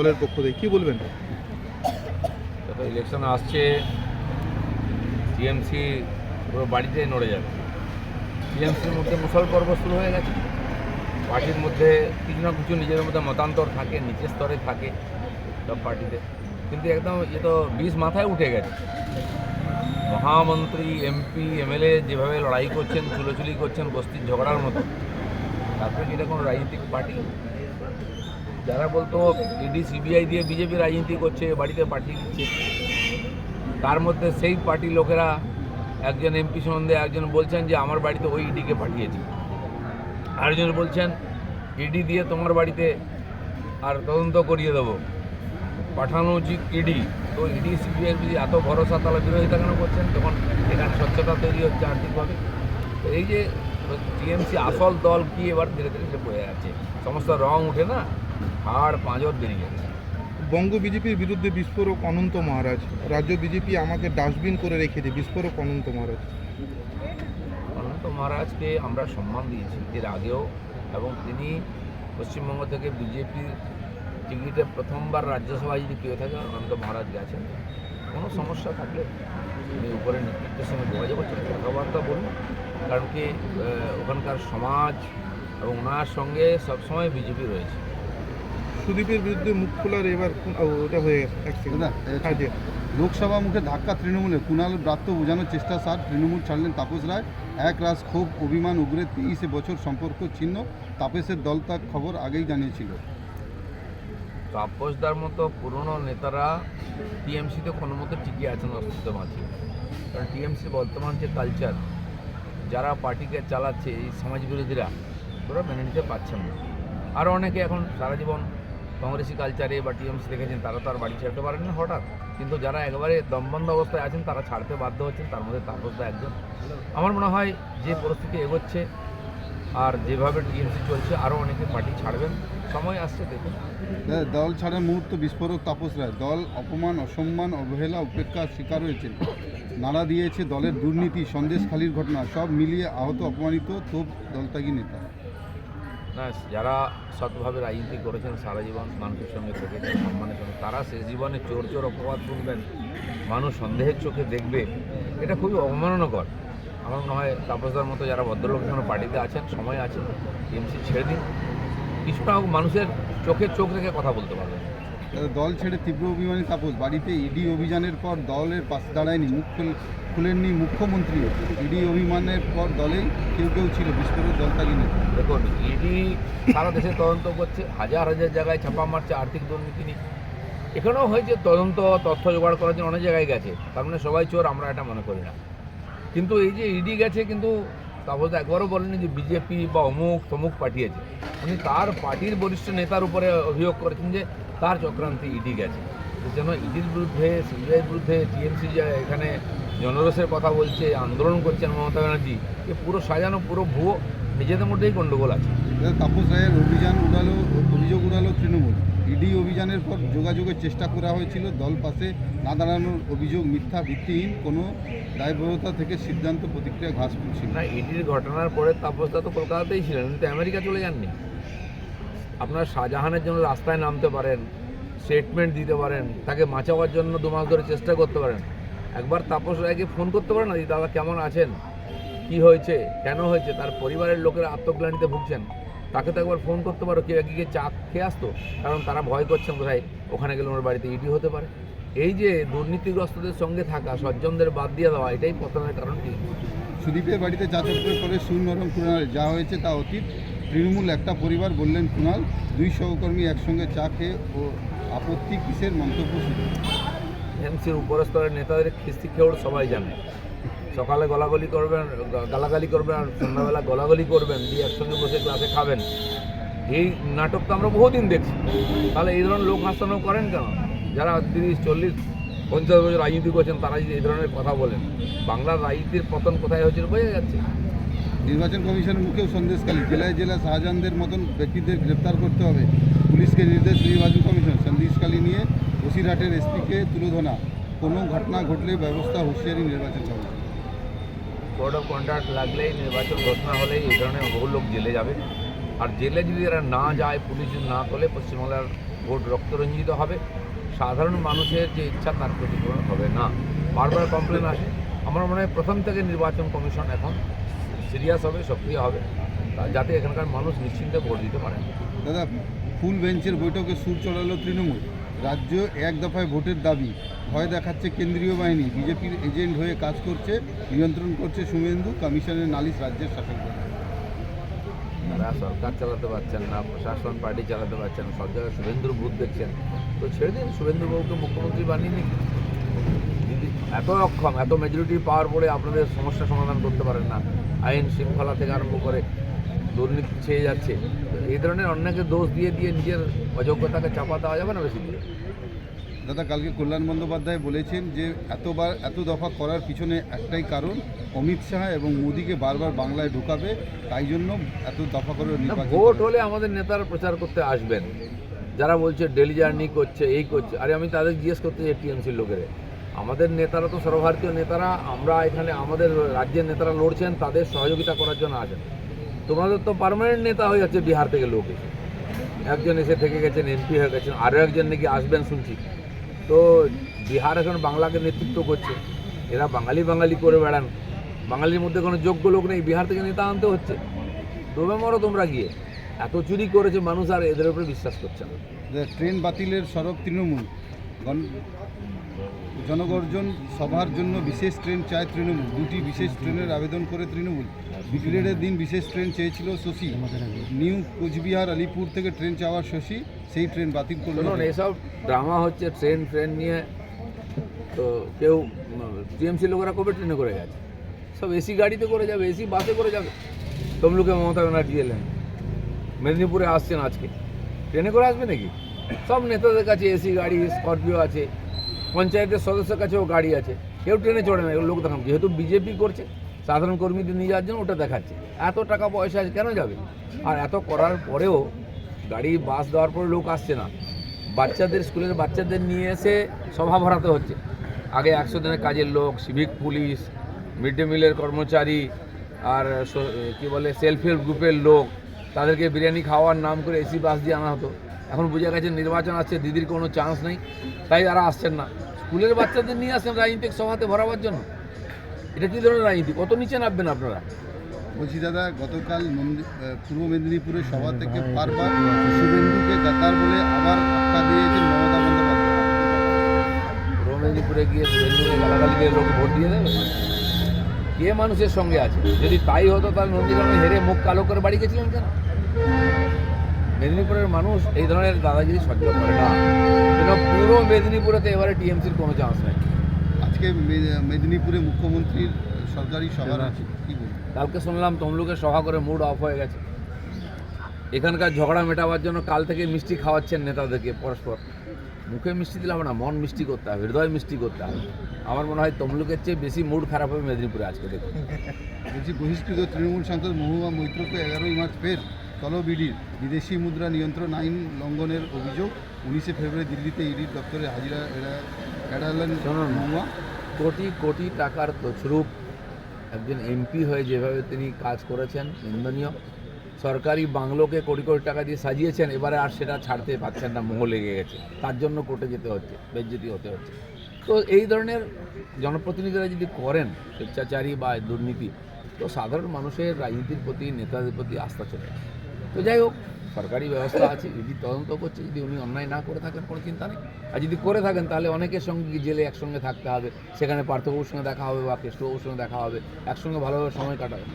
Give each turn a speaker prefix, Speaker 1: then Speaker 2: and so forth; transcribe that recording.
Speaker 1: দলের পক্ষ থেকে কি বলবেন?
Speaker 2: ইলেকশন আসছে টিএমসি পুরো বাড়িতে নড়ে যাবে। টিএমসির মধ্যে মুসল পর্ব শুরু হয়ে গেছে। পার্টির মধ্যে কিছু না কিছু নিজের মধ্যে মতান্তর থাকে, নিচের স্তরে থাকে সব পার্টিতে। কিন্তু একদম এ তো বিষ মাথায় উঠে গেছে। মহামন্ত্রী এমপি এমএলএ যেভাবে লড়াই করছেন, চুলোচুলি করছেন, বস্তির ঝগড়ার মতো, তারপরে এটা কোনো রাজনৈতিক পার্টি? যারা বলতো ইডি সিবিআই দিয়ে বিজেপি রাজনীতি করছে, বাড়িতে পাঠিয়ে দিচ্ছে, তার মধ্যে সেই পার্টির লোকেরা একজন এমপি সম্বন্ধে একজন বলছেন যে, আমার বাড়িতে ওই ইডিকে পাঠিয়েছে। আরেকজন বলছেন ইডি দিয়ে তোমার বাড়িতে আর তদন্ত করিয়ে দেবো। পাঠানো উচিত ইডি তো ইডি সিবিআই যদি এত ভরসা, তাহলে বিরোধিতা কেন করছেন? তখন এখানে স্বচ্ছতা তৈরি হচ্ছে আর্থিকভাবে। এই যে টিএমসি আসল দল কি এবার ধীরে ধীরে সে পড়ে যাচ্ছে সমস্ত রং উঠে না? হাড় পাঁজর বেরিয়ে যাচ্ছে
Speaker 1: বঙ্গ বিজেপির বিরুদ্ধে বিস্ফোরক অনন্ত মহারাজ। রাজ্য বিজেপি আমাকে ডাস্টবিন করে রেখেছে বিস্ফোরক অনন্ত মহারাজ।
Speaker 2: অনন্ত মহারাজকে আমরা সম্মান দিয়েছি এর আগেও এবং তিনি পশ্চিমবঙ্গ থেকে বিজেপির টিকিটে প্রথমবার রাজ্যসভায় যদি কেউ থাকে অনন্ত মহারাজ গেছেন। কোনো সমস্যা থাকলে তিনি উপরে নেতৃত্বের সঙ্গে যোগাযোগ করছেন কথাবার্তা বলুন। কারণ কি ওখানকার সমাজ এবং ওনার সঙ্গে সবসময় বিজেপি রয়েছে।
Speaker 1: সুদীপের বিরুদ্ধে মুখ খোলার এবার ওটা হয়ে গেছে হ্যাঁ।
Speaker 3: লোকসভা মুখে ধাক্কা তৃণমূলে কুণাল ব্রাত্য বোঝানোর চেষ্টা সার তৃণমূল ছাড়লেন তাপস রায়। এক রাজ ক্ষোভ অভিমান উগরে তেইশে বছর সম্পর্ক ছিন্ন। তাপসের দল তার খবর আগেই জানিয়েছিল।
Speaker 2: তাপসদার মতো পুরনো নেতারা টিএমসিতে কোনো মতো টিকে আছেন অস্তিত্ব মাঝে। কারণ টিএমসি বর্তমান যে কালচার যারা পার্টিকে চালাচ্ছে এই সমাজ বিরোধীরা ওরা মেনে নিতে পারছেন না। আরও অনেকে এখন সারা জীবন কংগ্রেসি কালচারে বা টিএমসি দেখেছেন তারা তো আর বাড়ি ছাড়তে পারেন না হঠাৎ। কিন্তু যারা একেবারে দমবন্ধ অবস্থায় আছেন তারা ছাড়তে বাধ্য হচ্ছেন তার মধ্যে তাপসদা একজন। আমার মনে হয় যে পরিস্থিতি এগোচ্ছে আর যেভাবে টিএমসি চলছে আরও অনেকে পার্টি ছাড়বেন। সময় আসছে দেখুন।
Speaker 3: দাদা, দল ছাড়ার মুহূর্ত বিস্ফোরক তাপস রায়। দল অপমান অসম্মান অবহেলা উপেক্ষার শিকার হয়েছে নাড়া দিয়েছে দলের দুর্নীতি সন্দেশখালির ঘটনা সব মিলিয়ে আহত অপমানিত তোপ দলত্যাগী নেতা।
Speaker 2: না, যারা সৎভাবে রাজনীতি করেছেন, সারা জীবন মানুষের সঙ্গে থেকেছেন সম্মানের সঙ্গে। তারা শেষ জীবনে চোর চোর অপবাদ শুনবেন, মানুষ সন্দেহের চোখে দেখবে, এটা খুবই অবমাননাকর আমার মনে হয় তাপসদার মতো যারা ভদ্রলোক এখনও পার্টিতে আছেন, সময় আছে, এমসি ছেড়ে দিন। কিছুটা মানুষের চোখে চোখ রেখে কথা বলতে পারবেন।
Speaker 3: দল ছেড়ে তীব্র অভিমানী তাপস। বাড়িতে ইডি অভিযানের পর দলের পাশে দাঁড়ায়নি, মুখ খুলেননি মুখ্যমন্ত্রী। ইডি অভিমানের পর দলেই কেউ কেউ ছিল, বিস্ফোরক দলত্যাগী নেতা
Speaker 2: দেখুন, ইডি সারা দেশে তদন্ত করছে, হাজার হাজার জায়গায় ছাপা মারছে আর্থিক দুর্নীতি নিয়ে। এখানেও হয়েছে তদন্ত, তথ্য জোগাড় করার জন্য অনেক জায়গায় গেছে। তার মানে সবাই চোর, আমরা এটা মনে করি না। কিন্তু এই যে ইডি গেছে, কিন্তু তাপস একবারও বলেনি যে বিজেপি বা অমুক তমুক পাঠিয়েছে উনি তার পার্টির বরিষ্ঠ নেতার উপরে অভিযোগ করেছেন যে তার চক্রান্তে ইডি গেছে? যেন ইডির বিরুদ্ধে সিবিআইয়ের বিরুদ্ধে টিএমসি যে এখানে জনরসের কথা বলছে আন্দোলন করছেন মমতা ব্যানার্জি এ পুরো সাজানো পুরো ভুয়ো নিজেদের মধ্যেই গণ্ডগোল আছে।
Speaker 3: তাপস রায়ের অভিযান উড়ালো অভিযোগ উড়ালো তৃণমূল। ইডি অভিযানের পর যোগাযোগের চেষ্টা করা হয়েছিল দল পাশে না দাঁড়ানোর অভিযোগ মিথ্যা ভিত্তিহীন কোনো দায়বদ্ধতা থেকে সিদ্ধান্ত প্রতিক্রিয়া ঘাস করছিল
Speaker 2: না ইডির ঘটনার পরে তাপসদা তো কলকাতাতেই ছিলেন কিন্তু আমেরিকা চলে যাননি। আপনার শাহজাহানের জন্য রাস্তায় নামতে পারেন স্টেটমেন্ট দিতে পারেন, তাকে বাঁচাবার জন্য দু মাস ধরে চেষ্টা করতে পারেন। একবার তাপস রায়কে ফোন করতে পারেন না যে, দাদা, কেমন আছেন? কি হয়েছে? কেন হয়েছে? তার পরিবারের লোকেরা আত্মগ্লানিতে ভুগছেন। তাকে তো একবার ফোন করতে পারো কেউ গিয়ে চা খেয়ে আসতো? কারণ তারা ভয় করছেন বোধহয় ওখানে গেলে ওনার বাড়িতে ইডি হতে পারে। এই যে দুর্নীতিগ্রস্তদের সঙ্গে থাকা, সজ্জনদের বাদ দিয়ে দেওয়া, এটাই পতনের কারণ কি?
Speaker 3: সুদীপের বাড়িতে চক্র করে সুর নরম কুণাল যা হয়েছে তা অতীত। তৃণমূল একটা পরিবার বললেন কুণাল দুই সহকর্মী একসঙ্গে চা খেয়ে ও আপত্তি কিসের মন্তব্য শুরু
Speaker 2: এমসির উপরস্তরের নেতাদের খিস্তি খেউড় সবাই জানে। সকালে গলাগলি করবেন গালাগালি করবেন আর সন্ধ্যাবেলা গলাগলি করবেন, দিয়ে একসঙ্গে বসে ক্লাসে খাবেন। এই নাটক তো আমরা বহুদিন দেখছি। তাহলে এই ধরনের লোক হাসানো করেন কেন? যারা তিরিশ, চল্লিশ, পঞ্চাশ বছর রাজনীতি করছেন, তারা যদি এই ধরনের কথা বলেন। বাংলার রাজনীতির পতন কোথায় হয়েছে বোঝা যাচ্ছে
Speaker 3: নির্বাচন কমিশনের মুখেও সন্দেশকালী জেলায় জেলা শাহজাহানদের মতন ব্যক্তিদের গ্রেপ্তার করতে হবে। পুলিশকে নির্দেশ নির্বাচন কমিশন সন্দেশকালী নিয়ে বসিরহাটের এসপিকে তুলোধনা। কোনো ঘটনা ঘটলে ব্যবস্থা হুঁশিয়ারি নির্বাচন কমিশন।
Speaker 2: কোড অফ কন্ডাক্ট লাগলেই নির্বাচন ঘোষণা হলেই এই ধরনের বহু লোক জেলে যাবে। আর জেলে যদি এরা না যায়, পুলিশ না তোলে, পশ্চিমবাংলার ভোট রক্তরঞ্জিত হবে। সাধারণ মানুষের যে ইচ্ছা, তার প্রতিফলন হবে না। বারবার কমপ্লেন আসে। আমার মনে হয় প্রথম থেকে নির্বাচন কমিশন এখন সিরিয়াস হবে সক্রিয় হবে। যাতে এখানকার মানুষ নিশ্চিন্তে ভোট দিতে পারে।
Speaker 3: দাদা ফুল বেঞ্চের বৈঠকে সুর চড়ালো তৃণমূল। রাজ্য এক দফায় ভোটের দাবি। ভয় দেখাচ্ছে কেন্দ্রীয় বাহিনী। বিজেপির এজেন্ট হয়ে কাজ করছে নিয়ন্ত্রণ করছে শুভেন্দু কমিশনের নালিশ রাজ্যের শাসক।
Speaker 2: তারা সরকার চালাতে পারছেন না প্রশাসন পার্টি চালাতে পারছেন সব জায়গায় শুভেন্দুর বুথ দেখছেন। তো ছেড়ে দিন শুভেন্দুবাবুকে মুখ্যমন্ত্রী বানিয়ে নিন। এত অক্ষম এত মেজরিটি পাওয়ার পরে আপনাদের সমস্যা সমাধান করতে পারেন না। আইন শৃঙ্খলা থেকে আরম্ভ করে দুর্নীতি ছেয়ে যাচ্ছে। এই ধরনের অন্যকে দোষ দিয়ে দিয়ে নিজের অযোগ্যতাকে চাপা দেওয়া যাবে না বেশি দিয়ে
Speaker 3: দাদা কালকে কল্যাণ বন্দ্যোপাধ্যায় বলেছেন যে এতবার এত দফা করার পিছনে একটাই কারণ অমিত শাহ এবং মোদিকে বারবার বাংলায় ঢোকাবে তাই জন্য এত দফা করে
Speaker 2: ভোট হলে আমাদের নেতারা প্রচার করতে আসবেন। যারা বলছে ডেলি জার্নি করছে এই করছে। আরে আমি তাদের জিজ্ঞেস করতে চাই টিএমসির লোকের। আমাদের নেতারা তো সর্বভারতীয় নেতারা, আমরা এখানে আমাদের রাজ্যের নেতারা লড়ছেন, তাদের সহযোগিতা করার জন্য আসেন তোমাদের তো পার্মানেন্ট নেতা হয়ে যাচ্ছে বিহার থেকে লোক এসে। একজন এসে থেকে গেছেন এমপি হয়ে গেছেন, আরও একজন নাকি আসবেন শুনছি। তো বিহার এখন বাংলাকে নেতৃত্ব করছে। এরা বাঙালি বাঙালি করে বেড়ান। বাঙালির মধ্যে কোনো যোগ্য লোক নেই, বিহার থেকে নেতা আনতে হচ্ছে। ডোবে মরো তোমরা গিয়ে। এত চুরি করেছে মানুষ আর এদের উপরে বিশ্বাস করছে না।
Speaker 3: ট্রেন বাতিলের সড়ক তৃণমূল। জনগর্জন সভার জন্য বিশেষ ট্রেন চায় তৃণমূল। দুটি বিশেষ ট্রেনের আবেদন করে তৃণমূল। ব্রিগেডের দিন বিশেষ ট্রেন চেয়েছিল শশী। নিউ কোচবিহার আলিপুর থেকে ট্রেন চাওয়ার শশী, সেই ট্রেন বাতিল করল।
Speaker 2: এসব ড্রামা হচ্ছে ট্রেন ট্রেন নিয়ে তো কেউ, টিএমসি লোকেরা কবে ট্রেনে করে গেছে? সব এসি গাড়িতে করে যাবে, এসি বাসে করে যাবে। তমলুকে মমতা ব্যানার্জি এলেন। মেদিনীপুরে আসছেন আজকে। ট্রেনে করে আসবে নাকি? সব নেতাদের কাছে এসি, গাড়ি, স্করপিও আছে। পঞ্চায়েতের সদস্যের কাছেও গাড়ি আছে। কেউ ট্রেনে চড়ে না লোক দেখান। যেহেতু বিজেপি করছে, সাধারণ কর্মীদের নিয়ে যাওয়ার জন্য ওটা দেখাচ্ছে। এত টাকা পয়সা আছে কেন যাবে? আর এত করার পরেও গাড়ি, বাস দেওয়ার পরে লোক আসছে না। বাচ্চাদের, স্কুলের বাচ্চাদের নিয়ে এসে সভা ভরাতে হচ্ছে। আগে একশো দিনের কাজের লোক, সিভিক পুলিশ মিড ডে মিলের কর্মচারী আর কি বলে, সেলফ হেল্প গ্রুপের লোক, তাদেরকে বিরিয়ানি খাওয়ার নাম করে এসি বাস দিয়ে আনা হতো। এখন বুঝে গেছে নির্বাচন আসছে দিদির কোনো চান্স নেই। তাই তারা আসছেন না। স্কুলের বাচ্চাদের নিয়ে আসেন রাজনৈতিক সভাতে ভরাবার জন্য। এটা কী ধরনের রাজনীতি? কত নিচে নামবেন আপনারা?
Speaker 3: বলছি দাদা গতকাল পূর্ব মেদিনীপুরের সভা থেকে বারবার শুভেন্দুকে গাদ্দার বলে আবার আটকা দিয়েছেন মমতা বন্দ্যোপাধ্যায়।
Speaker 2: পূর্ব মেদিনীপুরে গিয়ে শুভেন্দুকে গালাগালি দিয়ে লোক ভোট দিয়ে দেবে? কে মানুষের সঙ্গে আছে? যদি তাই হতো তাহলে নন্দীগ্রামে হেরে মুখ কালো করে বাড়ি গেছিলেন কেন? মেদিনীপুরের মানুষ এই ধরনের দাদাগিরি সহ্য করে না। কেন পুরো মেদিনীপুরেতে এবারে টিএমসির কোনো চান্স নেই।
Speaker 3: আজকে মেদিনীপুরে মুখ্যমন্ত্রীর সরকারি সভা আছে কি
Speaker 2: কালকে শুনলাম তমলুকে সভা করে মুড অফ হয়ে গেছে। এখানকার ঝগড়া মেটাবার জন্য কাল থেকে মিষ্টি খাওয়াচ্ছেন নেতাদেরকে পরস্পর। মুখে মিষ্টি দিলে হবে না মন মিষ্টি করতে হবে হৃদয় মিষ্টি করতে হবে। আমার মনে হয় তমলুকের চেয়ে বেশি মুড খারাপ হবে মেদিনীপুরে আজকে দেখুন।
Speaker 3: বলছি বহিষ্কৃত তৃণমূল সাংসদ মহুয়া মৈত্রকে এগারোই মার্চ ফের তলবিডির বিদেশি মুদ্রা নিয়ন্ত্রণ আইন লঙ্ঘনের অভিযোগ উনিশে ফেব্রুয়ারি দিল্লিতে ইডির দপ্তরে হাজিরা এড়া- এড়ালেন মহুয়া।
Speaker 2: কোটি কোটি টাকার তছরূপ একজন এমপি হয়ে যেভাবে তিনি কাজ করেছেন নিন্দনীয়। সরকারি বাংলোকে কোটি কোটি টাকা দিয়ে সাজিয়েছেন এবারে আর সেটা ছাড়তে পারছেন না মোহ লেগে গেছে। তার জন্য কোর্টে যেতে হচ্ছে বেজ্জতি হতে হচ্ছে। তো এই ধরনের জনপ্রতিনিধিরা যদি করেন স্বেচ্ছাচারী বা দুর্নীতি তো সাধারণ মানুষের রাজনীতির প্রতি নেতাদের প্রতি আস্থা চলে তো যাই হোক, সরকারি ব্যবস্থা আছে ইডি তদন্ত করছে, যদি উনি অন্যায় না করে থাকেন, কোনো চিন্তা নেই। আর যদি করে থাকেন, তাহলে অনেকের সঙ্গে জেলে একসঙ্গে থাকতে হবে। সেখানে পার্থবাবুর সঙ্গে দেখা হবে বা কেষ্টবাবুর সঙ্গে দেখা হবে। একসঙ্গে ভালোভাবে সময় কাটাবে।